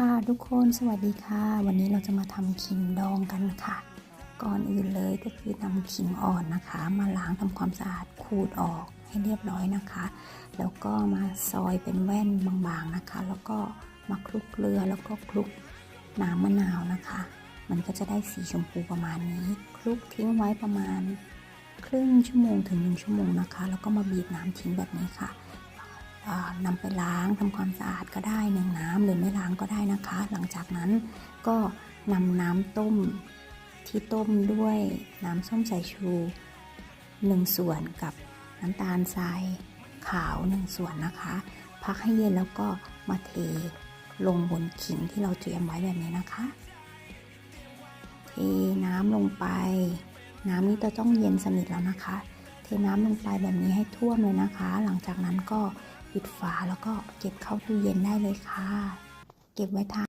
ค่ะทุกคนสวัสดีค่ะ วันนี้เราจะมาทำขิงดองกันค่ะ ก่อนอื่นเลยก็คือนำขิงอ่อนนะคะ มาล้างทำความสะอาดขูดออกให้เรียบร้อยนะคะ แล้วก็มาซอยเป็นแว่นบางๆนะคะ แล้วก็มาคลุกเกลือแล้วก็คลุกน้ำมะนาวนะคะ มันก็จะได้สีชมพูประมาณนี้ คลุกทิ้งไว้ประมาณ ครึ่งชั่วโมงถึงหนึ่งชั่วโมงนะคะ แล้วก็มาบีบน้ำทิ้งแบบนี้ค่ะ นำไปล้างทำความสะอาดก็ได้หนึ่งน้ำหรือไม่ล้างก็ได้นะคะ หลังจากนั้นก็นำน้ำต้มที่ต้มด้วยน้ำส้มสายชูหนึ่งส่วนกับน้ำตาลทรายขาวหนึ่งส่วนนะคะ พักให้เย็นแล้วก็มาเทลงบนขิงที่เราเตรียมไว้แบบนี้นะคะ เทน้ำลงไป น้ำนี้จะต้องเย็นสนิทแล้วนะคะ เทน้ำลงไปแบบนี้ให้ท่วมเลยนะคะ หลังจากนั้นก็ปิดฝาแล้วก็เก็บเข้าตู้เย็นได้เลยค่ะ เก็บไว้ทาน